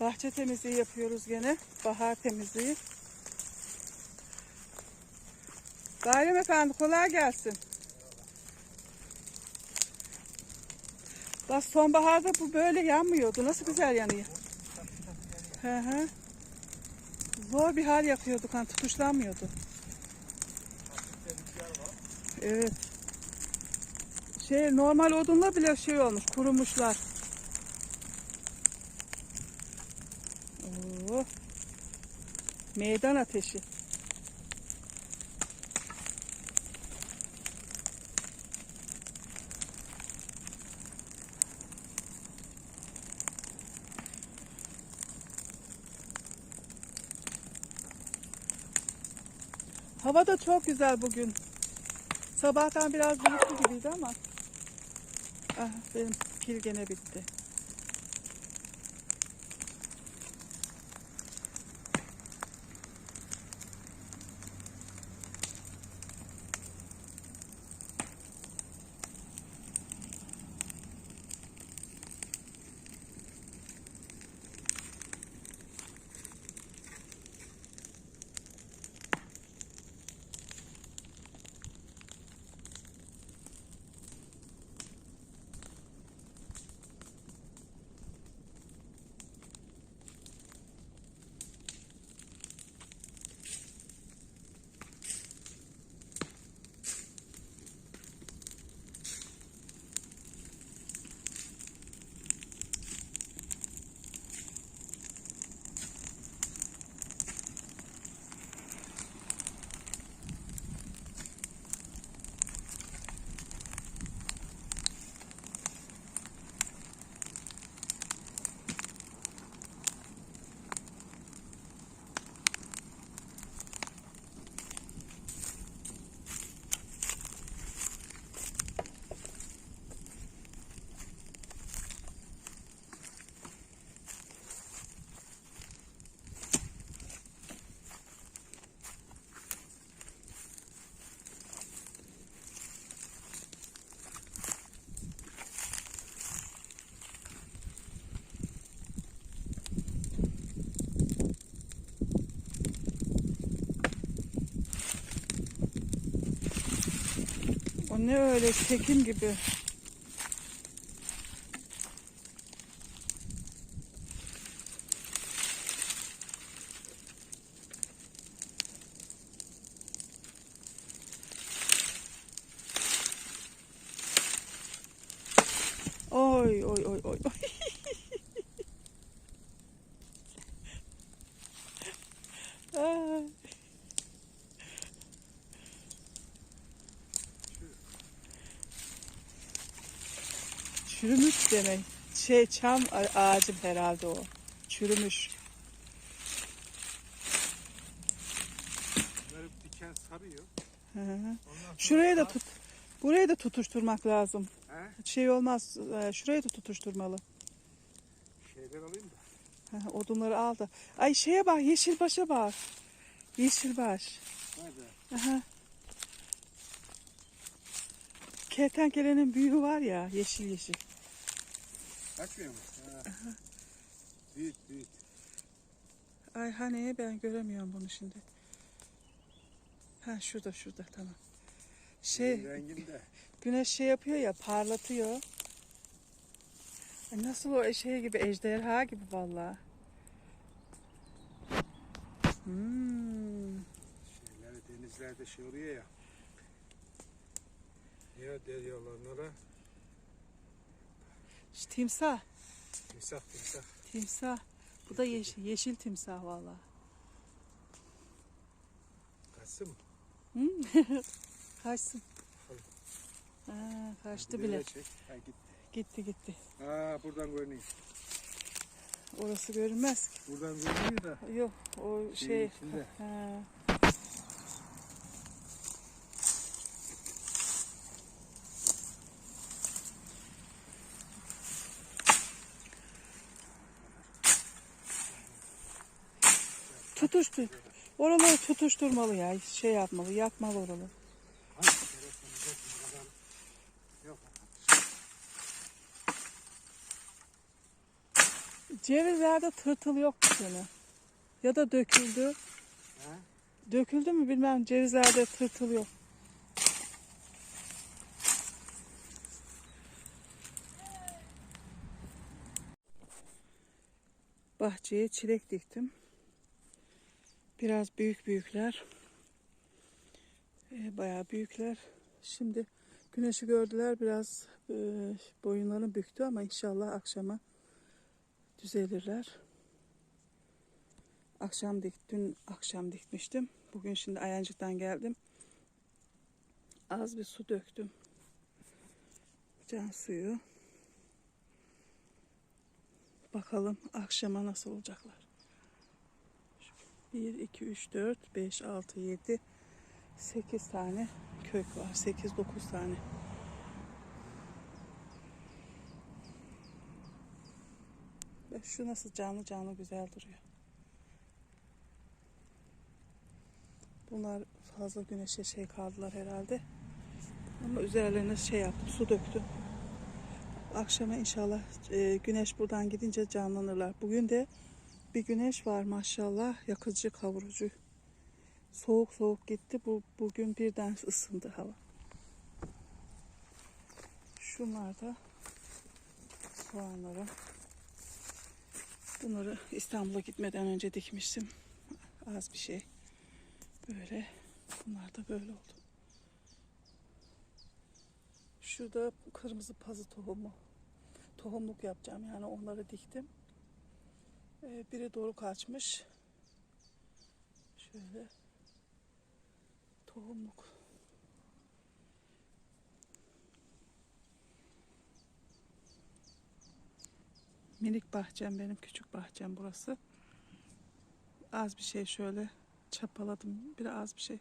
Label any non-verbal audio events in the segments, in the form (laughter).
Bahçe temizliği yapıyoruz gene. Bahar temizliği. Bayram efendi kolay gelsin. Bak sonbaharda bu böyle yanmıyordu. Nasıl güzel yanıyor. Hı hı. Zor bir hal yapıyorduk hani tutuşlanmıyordu. Evet. Şey normal odunla bile şey olmuş kurumuşlar. Meydan ateşi. Hava da çok güzel bugün. Sabahtan biraz bulutlu gibiydi ama. Ah, benim pil gene bitti. Ne öyle tekim gibi. Oy oy oy oy. oy. Ay. Çürümüş demek. Şey çam a- ağacı herhalde o. Çürümüş. Böyle diken sarıyor. Hı hı. Şuraya da tut. Buraya da tutuşturmak lazım. He? Şey olmaz. e, Şuraya da tutuşturmalı. Şeyler alayım da. Hı hı, Odunları al da. Ay şeye bak yeşilbaşa bak. Yeşilbaş. Nerede? Aha. Kertenkelenin büyüğü var ya yeşil yeşil. Kaçmıyor mu? Büyük büyük. Ay hani ben göremiyorum bunu şimdi. Ha şurada şurada tamam. Şey Renginde. güneş şey yapıyor ya parlatıyor. Nasıl o şey gibi ejderha gibi vallahi. Hmm. Denizlerde şey oluyor ya. Ya deryalar onlara? Timsah. Timsah timsah. Timsah. Bu da yeşil, yeşil timsah vallahi. Kaçsın mı? (laughs) Kaçsın. Ha, kaçtı bile. Çek. Ha, gitti. Gitti gitti. Ha buradan görünüyor. Orası görünmez ki. Buradan görünüyor da. Yok o şey. içinde. Ha. Tutuştur. Oraları tutuşturmalı ya. Şey yapmalı, yakmalı oraları. Cevizlerde tırtıl yok bu sene. Ya da döküldü. Ha? Döküldü mü bilmem cevizlerde tırtıl yok. Bahçeye çilek diktim. Biraz büyük büyükler. Ee, bayağı büyükler. Şimdi güneşi gördüler biraz e, boyunlarını büktü ama inşallah akşama düzelirler. Akşam dik, dün akşam dikmiştim. Bugün şimdi Ayancık'tan geldim. Az bir su döktüm. Can suyu. Bakalım akşama nasıl olacaklar. 1, 2, 3, 4, 5, 6, 7, 8 tane kök var. 8, 9 tane. Ve şu nasıl canlı canlı güzel duruyor. Bunlar fazla güneşe şey kaldılar herhalde. Ama üzerlerine şey yaptım, su döktüm. Akşama inşallah e, güneş buradan gidince canlanırlar. Bugün de bir güneş var maşallah. Yakıcı, kavurucu. Soğuk soğuk gitti. Bu bugün birden (laughs) ısındı hava. Şunlar da soğanları. Bunları İstanbul'a gitmeden önce dikmiştim. Az bir şey. Böyle. Bunlar da böyle oldu. Şurada kırmızı pazı tohumu. Tohumluk yapacağım. Yani onları diktim. Ee, biri doğru kaçmış. Şöyle. Tohumluk. Minik bahçem benim. Küçük bahçem burası. Az bir şey şöyle çapaladım. Biraz bir şey.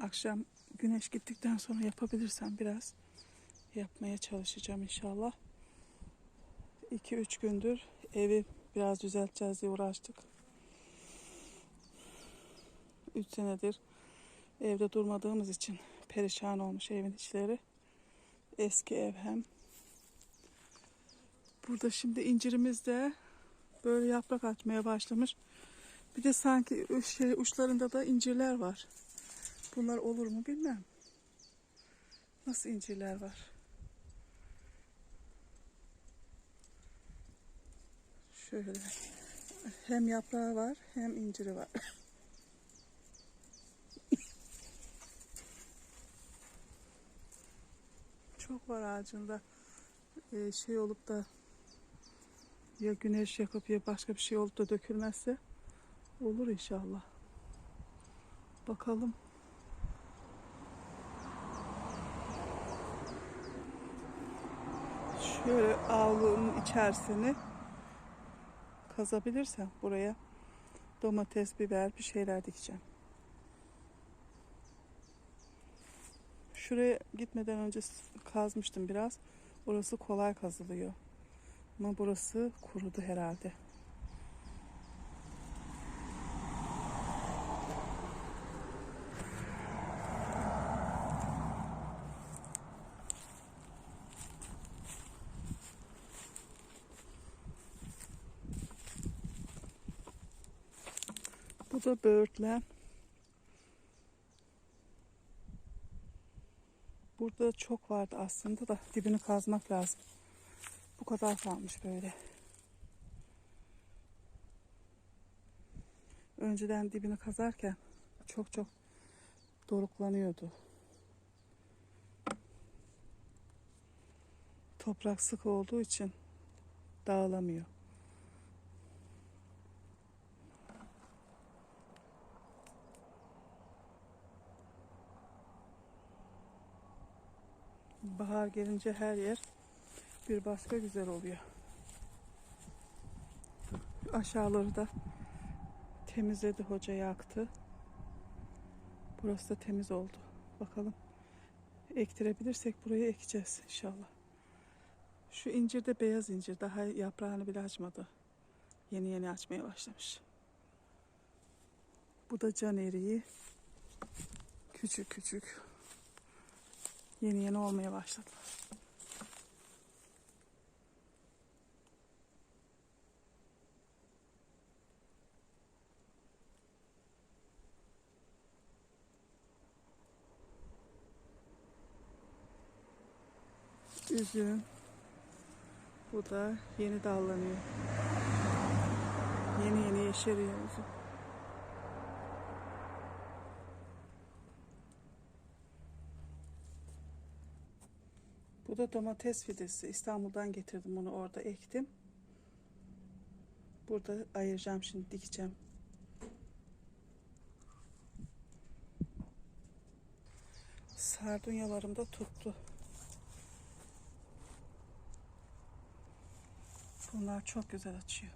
Akşam güneş gittikten sonra yapabilirsem biraz yapmaya çalışacağım inşallah. 2-3 gündür evi biraz düzelteceğiz diye uğraştık. 3 senedir evde durmadığımız için perişan olmuş evin içleri. Eski ev hem. Burada şimdi incirimiz de böyle yaprak açmaya başlamış. Bir de sanki şey, uçlarında da incirler var. Bunlar olur mu bilmem. Nasıl incirler var? Şöyle. Hem yaprağı var hem inciri var. (laughs) Çok var ağacında. Ee, şey olup da ya güneş yakıp ya başka bir şey olup da dökülmezse olur inşallah. Bakalım. Şöyle avlunun içerisini kazabilirsem buraya domates, biber bir şeyler dikeceğim. Şuraya gitmeden önce kazmıştım biraz. Orası kolay kazılıyor. Ama burası kurudu herhalde. Da böğürtlen. Burada çok vardı aslında da dibini kazmak lazım. Bu kadar kalmış böyle. Önceden dibini kazarken çok çok doruklanıyordu. Toprak sık olduğu için dağılamıyor. Bahar gelince her yer bir başka güzel oluyor. Aşağıları da temizledi hoca yaktı. Burası da temiz oldu. Bakalım ektirebilirsek buraya ekeceğiz inşallah. Şu incir de beyaz incir. Daha yaprağını bile açmadı. Yeni yeni açmaya başlamış. Bu da can eriği. Küçük küçük. Yeni yeni olmaya başladılar. Üzüm. Bu da yeni dallanıyor. Yeni yeni yeşeriyor üzüm. Bu da domates fidesi. İstanbul'dan getirdim bunu orada ektim. Burada ayıracağım şimdi dikeceğim. Sardunyalarım da tuttu. Bunlar çok güzel açıyor.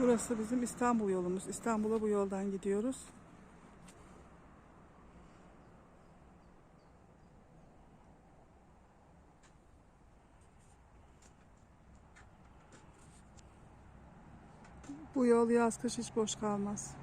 Burası bizim İstanbul yolumuz. İstanbul'a bu yoldan gidiyoruz. Bu yol yaz kış hiç boş kalmaz.